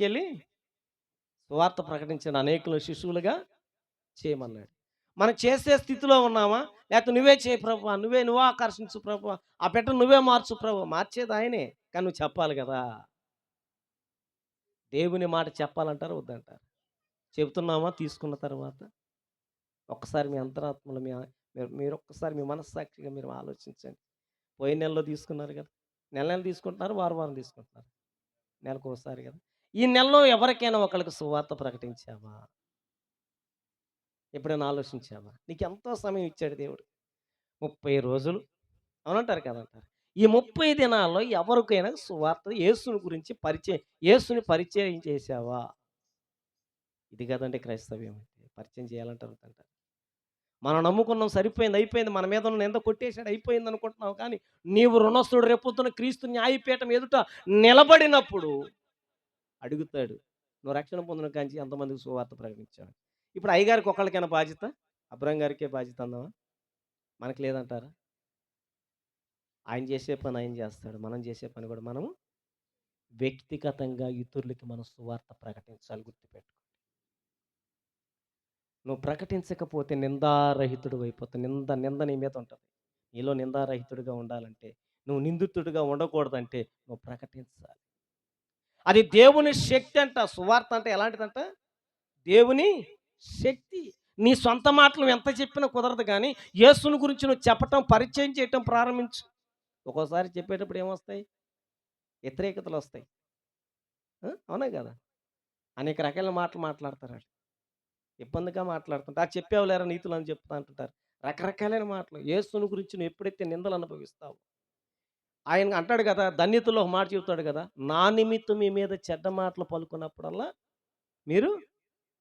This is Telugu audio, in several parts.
వెళ్ళి సువార్త ప్రకటించిన అనేకులు శిశువులుగా చేయమన్నాడు. మనం చేసే స్థితిలో ఉన్నామా? లేకపోతే నువ్వే చేయి ప్రభు నువ్వే నువ్వు ఆకర్షించు ప్రభు ఆ పెట్ట నువ్వే మార్చు ప్రభు మార్చేది ఆయనే కానీ నువ్వు చెప్పాలి కదా. దేవుని మాట చెప్పాలంటారు వద్దంటారు? చెబుతున్నామా? తీసుకున్న తర్వాత? ఒక్కసారి మీ అంతరాత్మలు మీ మీరు మీరు ఒక్కసారి మీ మనస్సాక్షిగా మీరు ఆలోచించండి. పోయిన నెలలో తీసుకున్నారు కదా. నెల నెల తీసుకుంటున్నారు వారం వారం తీసుకుంటున్నారు. నెలకు ఒకసారి కదా. ఈ నెలలో ఎవరికైనా ఒకరికి సువార్త ప్రకటించావా? ఎప్పుడైనా ఆలోచించావా? నీకు ఎంతో సమయం ఇచ్చాడు దేవుడు. ముప్పై రోజులు అవునంటారు కదంటారు. ఈ ముప్పై దినాల్లో ఎవరికైనా సువార్త యేసుని గురించి పరిచయం యేసుని పరిచయం చేశావా? ఇది కదండి క్రైస్తవ్యం అంటే పరిచయం చేయాలంటారు అంటారు మనం నమ్ముకున్నాం సరిపోయింది అయిపోయింది. మన మీద ఉన్న ఎంత కొట్టేశాడు అయిపోయింది అనుకుంటున్నావు కానీ నీవు రుణస్తుడు రేపొద్దున క్రీస్తు న్యాయపీఠం ఎదుట నిలబడినప్పుడు అడుగుతాడు. నువ్వు రక్షణ పొందిన కాంచి ఎంతమందికి సువార్త ప్రకటించావు? ఇప్పుడు అయ్యగారికి ఒకళ్ళకైనా బాధ్యత? అబ్రహం గారికే బాధ్యత అందామా మనకు లేదంటారా? ఆయన చేసే పని ఆయన చేస్తాడు. మనం చేసే పని కూడా మనము వ్యక్తిగతంగా ఇతరులకి మనం సువార్త ప్రకటించాలి గుర్తుపెట్టుకో నువ్వు ప్రకటించకపోతే నిందారహితుడు అయిపోతావు. నింద నింద నీ మీద ఉంటుంది. నీలో నిందారహితుడిగా ఉండాలంటే నువ్వు నిందితుడిగా ఉండకూడదంటే నువ్వు ప్రకటించాలి. అది దేవుని శక్తి అంట సువార్త అంటే ఎలాంటిదంట? దేవుని శక్తి. నీ సొంత మాటలు ఎంత చెప్పినా కుదరదు కానీ యేసుని గురించి నువ్వు చెప్పటం పరిచయం చేయటం ప్రారంభించు. ఒక్కోసారి చెప్పేటప్పుడు ఏమొస్తాయి? వ్యతిరేకతలు వస్తాయి. అవునా కదా? అనేక రకాల మాటలు మాట్లాడతారు ఇబ్బందిగా మాట్లాడుతుంటారు ఆ చెప్పేవాళ్ళారా నీతులు అని చెప్తా అంటుంటారు. రకరకాలైన మాటలు. యేసుని గురించి నువ్వు ఎప్పుడైతే నిందలు అనుభవిస్తావు ఆయన అంటాడు కదా ధన్యతలో ఒక మాట చెబుతాడు కదా నా నిమిత్తం మీ మీద చెడ్డ మాటలు పలుకున్నప్పుడల్లా మీరు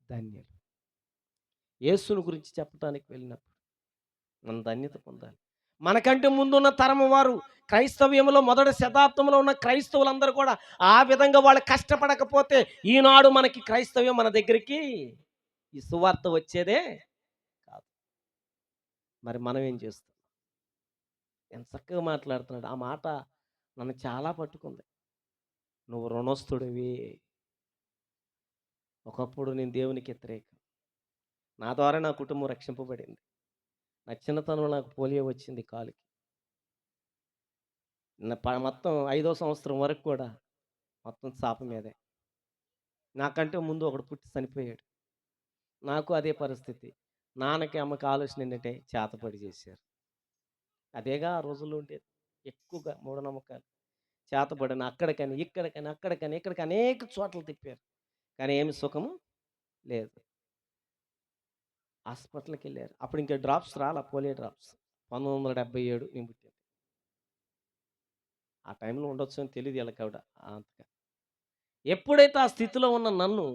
ధన్యులు. యేసుని గురించి చెప్పడానికి వెళ్ళినప్పుడు మనం ధన్యత పొందాలి. మనకంటే ముందున్న తరం వారు క్రైస్తవ్యంలో మొదటి శతాబ్దంలో ఉన్న క్రైస్తవులందరూ కూడా ఆ విధంగా వాళ్ళు కష్టపడకపోతే ఈనాడు మనకి క్రైస్తవ్యం మన దగ్గరికి ఈ సువార్త వచ్చేదే కాదు. మరి మనం ఏం చేస్తాం? ఎంత చక్కగా మాట్లాడుతున్నాడు. ఆ మాట నన్ను చాలా పట్టుకుంది. నువ్వు రుణస్థుడివి. ఒకప్పుడు నేను దేవునికి వ్యతిరేకం. నా ద్వారా నా కుటుంబం రక్షింపబడింది. నా చిన్నతనంలో నాకు పోలియో వచ్చింది కాలుకి. మొత్తం ఐదో సంవత్సరం వరకు కూడా మొత్తం చాప మీదే. నాకంటే ముందు ఒకడు పుట్టి చనిపోయాడు. నాకు అదే పరిస్థితి. నాన్నకి అమ్మకి ఆలోచన ఏంటంటే చేతపడి చేశారు. అదేగా ఆ రోజుల్లో ఉండేది ఎక్కువగా మూఢనమ్మకాలు. చేతపడిన అక్కడికని ఇక్కడికని అక్కడికని ఇక్కడికి అనేక చోట్ల తిప్పారు. కానీ ఏమి సుఖము? లేదు. హాస్పిటల్కి వెళ్ళారు అప్పుడు ఇంకా డ్రాప్స్ రాలా పోలియో డ్రాప్స్. పంతొమ్మిది వందల డెబ్బై ఏడు నేను పుట్టాను. ఆ టైంలో ఉండొచ్చు అని తెలియదు వీళ్ళకి ఆవిడ అంతగా. ఎప్పుడైతే ఆ స్థితిలో ఉన్న నన్ను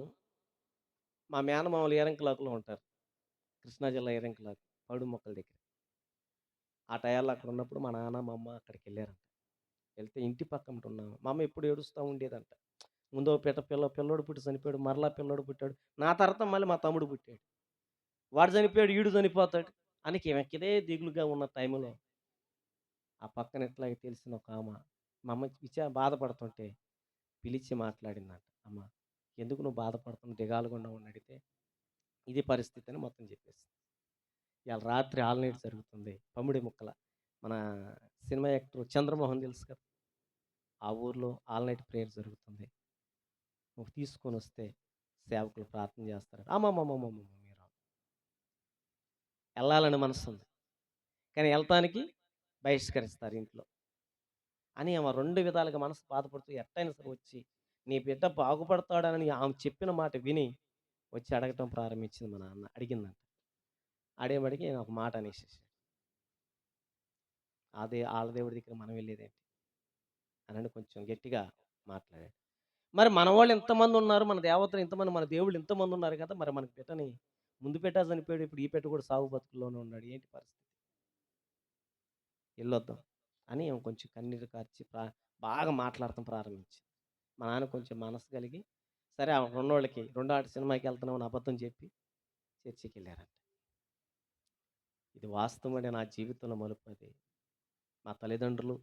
మా మేనమామలు ఏరంకలాకులో ఉంటారు. కృష్ణా జిల్లా ఏరంకలాకు పడు మొక్కల దగ్గర. ఆ టయాల్లో అక్కడ ఉన్నప్పుడు మా నాన్న మా అమ్మ అక్కడికి వెళ్ళారంట. వెళ్తే ఇంటి పక్కన ఉన్నాము మా అమ్మ ఎప్పుడు ఏడుస్తూ ఉండేదంట. ముందో పిట పిల్ల పిల్లోడు పుట్టి చనిపోయాడు మరలా పిల్లోడు పుట్టాడు. నా తర్వాత మళ్ళీ మా తమ్ముడు పుట్టాడు. వాడు చనిపోయాడు ఈడు చనిపోతాడు అని వెక్కిదే దిగులుగా ఉన్న టైంలో ఆ పక్కన ఎట్లాగే తెలిసిన ఒక ఆమె మా అమ్మ విచా బాధపడుతుంటే పిలిచి మాట్లాడిందంట. అమ్మ ఎందుకు నువ్వు బాధపడుతున్నావు దిగాలుగుండా అని అడిగితే ఇది పరిస్థితి అని మొత్తం చెప్పేసి ఇవాళ రాత్రి ఆల్ నైట్ జరుగుతుంది. పమ్ముడి ముక్కల. మన సినిమా యాక్టర్ చంద్రమోహన్ తెలుసు కదా ఆ ఊర్లో ఆల్ నైట్ ప్రేయర్ జరుగుతుంది. నువ్వు తీసుకొని వస్తే సేవకులు ప్రార్థన చేస్తారు. అమ్మమ్మమ్మమ్మ మీరు. వెళ్ళాలని మనసు ఉంది కానీ వెళ్తానికి బహిష్కరిస్తారు ఇంట్లో. అని ఆమె రెండు విధాలుగా మనసు బాధపడుతూ ఎట్టయినా సరే వచ్చి నీ బిడ్డ బాగుపడతాడని ఆమె చెప్పిన మాట విని వచ్చి అడగటం ప్రారంభించింది మా నాన్న. అడిగిందంట. అడిగబడికి నేను ఒక మాట అనేసేసాడు అదే వాళ్ళ దేవుడి దగ్గర మనం వెళ్ళేదేంటి? అని కొంచెం గట్టిగా మాట్లాడాడు. మరి మన వాళ్ళు ఎంతమంది ఉన్నారు? మన దేవతలు ఎంతమంది? మన దేవుళ్ళు ఎంతమంది ఉన్నారు కదా! మరి మనకి పెట్టని ముందు పెట్టా చనిపోయాడు. ఇప్పుడు ఈ పెట్ట కూడా సాగు బతుకుల్లోనే ఉన్నాడు. ఏంటి పరిస్థితి? వెళ్ళొద్దాం అని కొంచెం కన్నీరు కార్చి ప్రా బాగా మాట్లాడటం ప్రారంభించి మా నాన్న కొంచెం మనసు కలిగి సరే ఆ రెండోళ్ళకి రెండో ఆట సినిమాకి వెళ్తున్నామని అబద్ధం చెప్పి చర్చికి వెళ్ళారంట ఇది వాస్తవమైన నా జీవితంలో మలుపు అది మా తల్లిదండ్రులు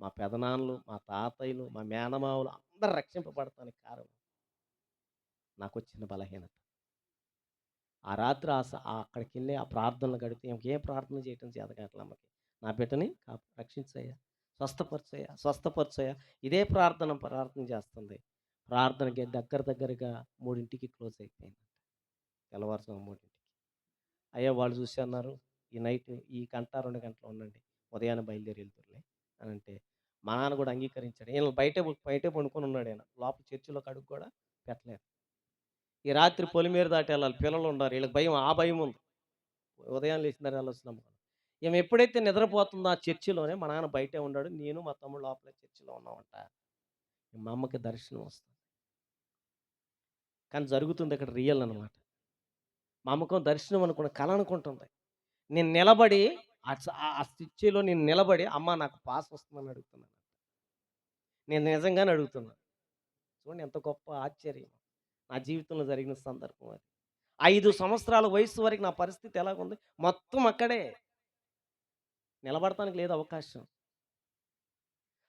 మా పెదనాన్నలు మా తాతయ్యలు మా మేనమావులు అందరు రక్షింపబడతానికి కారణం నాకు వచ్చిన బలహీనత. ఆ రాత్రి ఆ ఆ అక్కడికి వెళ్ళి ఆ ప్రార్థనలు గడిపి ఇంకేం ప్రార్థన చేయటం చేత అమ్మకి. నా బిడ్డని కా రక్షించయ్యా స్వస్థపరచయ్యా స్వస్థపరచయ్యా. ఇదే ప్రార్థన ప్రార్థన చేస్తుంది. ప్రార్థనకి దగ్గర దగ్గరగా మూడింటికి క్లోజ్ అయిపోయింది తెల్లవారుజాము మూడింటికి. అయ్యా వాళ్ళు చూసి అన్నారు ఈ నైట్ ఈ గంట రెండు గంటలు ఉండండి. ఉదయాన్నే బయలుదేరి వెళ్తుర్లే అని అంటే మా నాన్న కూడా అంగీకరించాడు. ఈయన బయటే బయటే పండుకొని ఉన్నాడు ఆయన లోపల చర్చిలో కడుగు కూడా పెట్టలేదు. ఈ రాత్రి పొలిమేర దాటి వెళ్ళాలి. పిల్లలు ఉన్నారు. వీళ్ళకి భయం ఆ భయం ఉంది. ఉదయం లేచినారు వెళ్ళొచ్చినాము ఈమె ఎప్పుడైతే నిద్రపోతుందో ఆ చర్చిలోనే మా నాన్న బయటే ఉన్నాడు. నేను మా తమ్ముడు లోపల చర్చిలో ఉన్నామంట. మా అమ్మకి దర్శనం వస్తుంది. కానీ జరుగుతుంది ఇక్కడ రియల్ అనమాట మా అమ్మకం దర్శనం అనుకున్న కళ అనుకుంటుంది. నేను నిలబడి ఆ స- ఆ- నేను నిలబడి అమ్మ నాకు పాస్ వస్తుందని అడుగుతున్నాను. నేను నిజంగానే అడుగుతున్నాను చూడండి ఎంత గొప్ప ఆశ్చర్యం. నా జీవితంలో జరిగిన సందర్భం అది. ఐదు సంవత్సరాల వయసు వరకు నా పరిస్థితి ఎలాగుంది? మొత్తం అక్కడే. నిలబడటానికి లేదు అవకాశం.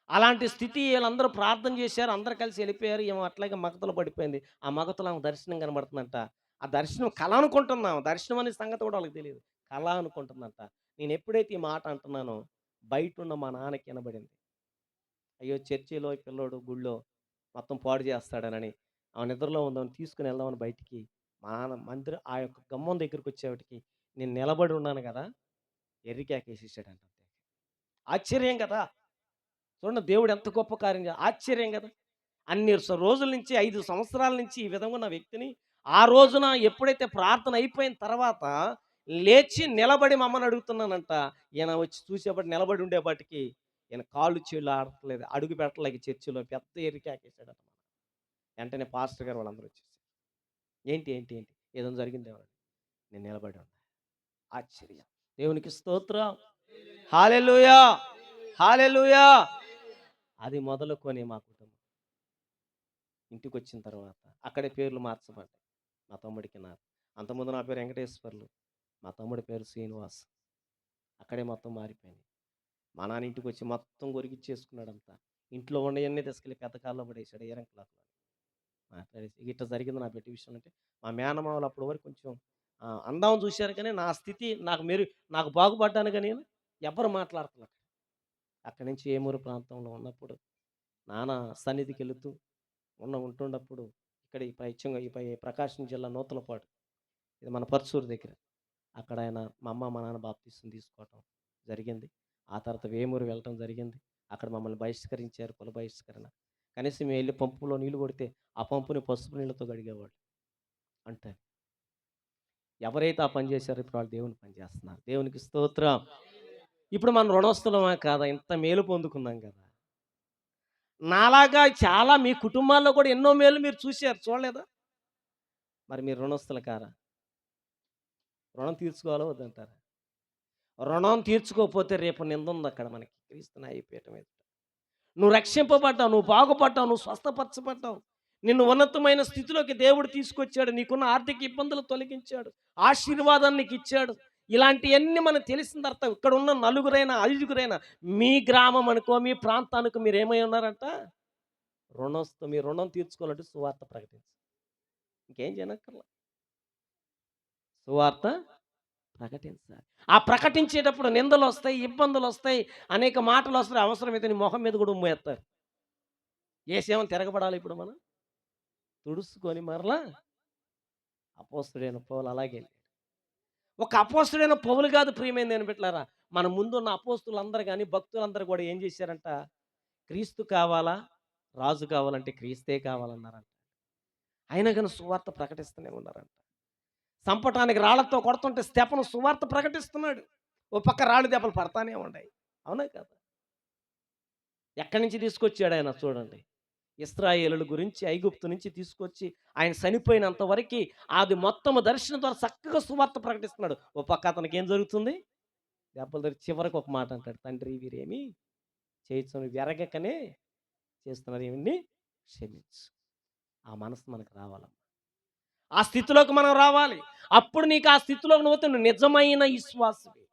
అలాంటి స్థితి వీళ్ళందరూ ప్రార్థన చేశారు అందరు కలిసి వెళ్ళిపోయారు ఏమో అట్లాగే మగతలో పడిపోయింది. ఆ మగతలు ఆమె దర్శనం కనబడుతుందంట. ఆ దర్శనం కళ అనుకుంటున్నాం దర్శనం అనే సంగతి కూడా వాళ్ళకి తెలియదు. కళ అనుకుంటుందంట. నేను ఎప్పుడైతే ఈ మాట అంటున్నానో బయట ఉన్న మా నాన్నకి వినబడింది. అయ్యో! చర్చిలో పిల్లోడు గుళ్ళో మొత్తం పాడు చేస్తాడనని ఆ నిద్రలో ఉందామని తీసుకుని వెళ్దామని బయటికి మా నాన్న మందిరం ఆ యొక్క గమ్మం దగ్గరికి వచ్చేవాటికి నేను నిలబడి ఉన్నాను కదా! ఎర్రికేకేసేసాడంట ఆశ్చర్యం కదా! చూడండి దేవుడు ఎంత గొప్ప కార్యం ఆశ్చర్యం కదా! అన్ని రోజుల నుంచి ఐదు సంవత్సరాల నుంచి ఈ విధంగా ఉన్న వ్యక్తిని ఆ రోజున ఎప్పుడైతే ప్రార్థన అయిపోయిన తర్వాత లేచి నిలబడి మమ్మల్ని అడుగుతున్నానంట. ఈయన వచ్చి చూసేపటి నిలబడి ఉండేపాటికి ఈయన కాళ్ళు చేళ్ళు ఆడట్లేదు. అడుగు పెట్టలేక చర్చిలో. పెద్ద ఎరికాకేసాడు అనమాట వెంటనే పాస్టర్ గారు వాళ్ళందరూ వచ్చేసి ఏంటి ఏంటి ఏంటి? ఏదో జరిగింది ఎవరండి నేను నిలబడి ఉన్నా. ఆశ్చర్యం. దేవునికి స్తోత్రం. హాలెలుయా! హాలెలుయా! అది మొదలుకొని మా కుటుంబం. ఇంటికి వచ్చిన తర్వాత అక్కడే పేర్లు మార్చబడ్డాయి. మా తమ్ముడికి నాకు. అంతకుముందు నా పేరు వెంకటేశ్వర్లు. మా తమ్ముడి పేరు శ్రీనివాస్. అక్కడే మొత్తం మారిపోయింది. మా నాన్న ఇంటికి వచ్చి మొత్తం కొరికిచ్చేసుకున్నాడంతా ఇంట్లో ఉండేవన్నీ తీసుకెళ్ళి పెద్ద కాల్లో పడేసాడు ఏరం క్లాత్లో మాట్లాడేసి ఇట్లా జరిగింది నా పెట్టి విషయం అంటే మా మేనమామలు అప్పటి వరకు కొంచెం అందం చూశారు కానీ నా స్థితి నాకు మెరు నాకు బాగుపడ్డాను కానీ ఎవరు మాట్లాడుతున్నారు అక్కడి నుంచి ఏమూరు ప్రాంతంలో ఉన్నప్పుడు నాన్న సన్నిధికి వెళుతూ ఉన్న ఉంటున్నప్పుడు ఇక్కడ ఈ పై ఈ పై ప్రకాశం జిల్లా నూతలపాటు ఇది మన పర్చూరు దగ్గర. అక్కడ ఆయన మా అమ్మ మా నాన్న బాప్తీసం తీసుకోవటం జరిగింది. ఆ తర్వాత వేమూరు వెళ్ళటం జరిగింది. అక్కడ మమ్మల్ని బహిష్కరించారు కుల బహిష్కరణ. కనీసం మేము వెళ్ళి పంపులో నీళ్ళు కొడితే ఆ పంపుని పసుపు నీళ్ళతో కడిగేవాడు అంటే ఎవరైతే ఆ పని చేశారో ఇప్పుడు వాళ్ళు దేవుని పని చేస్తున్నారు. దేవునికి స్తోత్రం. ఇప్పుడు మనం రుణస్తులమా కాదా? ఇంత మేలు పొందుకున్నాం కదా. నాలాగా చాలా మీ కుటుంబాల్లో కూడా ఎన్నో మేలు మీరు చూశారు. చూడలేదా? మరి మీరు రుణస్తులు కారా? రుణం తీర్చుకోవాలో వద్దంటారా? రుణం తీర్చుకోకపోతే రేపు నింద ఉంది అక్కడ మనకి. క్రీస్తు అయిపోయటం మీద నువ్వు రక్షింపబడ్డావు నువ్వు బాగుపడ్డావు నువ్వు స్వస్థపరచబడ్డావు. నిన్ను ఉన్నతమైన స్థితిలోకి దేవుడు తీసుకొచ్చాడు. నీకున్న ఆర్థిక ఇబ్బందులు తొలగించాడు. ఆశీర్వాదాన్ని నీకు ఇచ్చాడు. ఇలాంటివన్నీ మనకు తెలిసిన తర్వాత ఇక్కడ ఉన్న నలుగురైనా ఐదుగురైనా మీ గ్రామం అనుకో మీ ప్రాంతానికి మీరు ఏమై ఉన్నారంట? రుణస్తు మీ రుణం తీర్చుకోవాలంటే సువార్త ప్రకటించు. ఇంకేం చేయనక్కర్లా. సువార్త ప్రకటించాలి. ఆ ప్రకటించేటప్పుడు నిందలు వస్తాయి ఇబ్బందులు వస్తాయి అనేక మాటలు వస్తాయి అవసరమైతే నీ మొహం మీద కూడా ఉమ్మేస్తారు. ఏసేమని తిరగబడాలి ఇప్పుడు మనం? తుడుచుకొని మరలా అపోస్తుడైన పౌలు అలాగే ఒక అపోస్తుడైన పౌలు కాదు ప్రియమైన నేను పెట్టారా మన ముందున్న అపోస్తులందరూ కానీ భక్తులందరూ కూడా ఏం చేశారంట? క్రీస్తు కావాలా? రాజు కావాలంటే క్రీస్తే కావాలన్నారంట. అయినా కానీ సువార్త ప్రకటిస్తూనే ఉన్నారంట. చంపటానికి రాళ్ళతో కొడుతుంటే స్తెపను సువార్త ప్రకటిస్తున్నాడు. ఓ పక్క రాళ్ళు దెబ్బలు పడతానే ఉన్నాయి అవునా కదా? ఎక్కడి నుంచి తీసుకొచ్చాడు ఆయన చూడండి. ఇస్రాయేలుల గురించి ఐగుప్తు నుంచి తీసుకొచ్చి ఆయన చనిపోయినంత వరకు అది మొత్తం దర్శనం ద్వారా చక్కగా సువార్త ప్రకటిస్తున్నాడు. ఓ పక్క అతనికి ఏం జరుగుతుంది? దెబ్బలు దగ్గర చివరికి ఒక మాట అంటాడు. తండ్రి వీరేమి చేయొచ్చు వెరగకనే చేస్తున్నారు. ఏమిటి క్షమించు. ఆ మనసు మనకు రావాలమ్మా. ఆ స్థితిలోకి మనం రావాలి. అప్పుడు నీకు ఆ స్థితిలోకి నువ్వు నిజమైన విశ్వాసమే